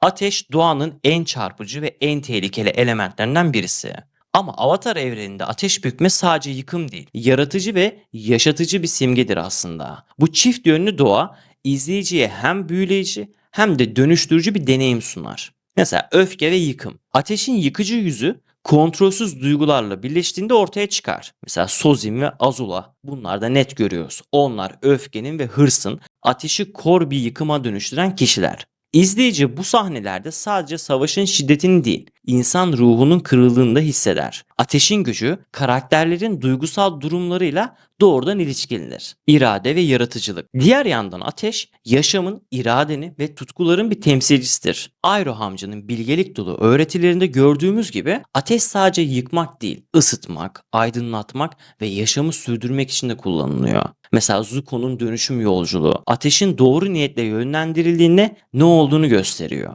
Ateş doğanın en çarpıcı ve en tehlikeli elementlerinden birisi. Ama Avatar evreninde ateş bükme sadece yıkım değil, yaratıcı ve yaşatıcı bir simgedir aslında. Bu çift yönlü doğa izleyiciye hem büyüleyici hem de dönüştürücü bir deneyim sunar. Mesela öfke ve yıkım. Ateşin yıkıcı yüzü kontrolsüz duygularla birleştiğinde ortaya çıkar. Mesela Sozin ve Azula bunlarda net görüyoruz. Onlar öfkenin ve hırsın ateşi kor bir yıkıma dönüştüren kişiler. İzleyici bu sahnelerde sadece savaşın şiddetini değil, insan ruhunun kırıldığını da hisseder. Ateşin gücü karakterlerin duygusal durumlarıyla doğrudan ilişkilidir. İrade ve yaratıcılık. Diğer yandan ateş yaşamın, iradenin ve tutkuların bir temsilcisidir. Ayro Hamcı'nın bilgelik dolu öğretilerinde gördüğümüz gibi ateş sadece yıkmak değil, ısıtmak, aydınlatmak ve yaşamı sürdürmek için de kullanılıyor. Mesela Zuko'nun dönüşüm yolculuğu ateşin doğru niyetle yönlendirildiğinde ne olduğunu gösteriyor.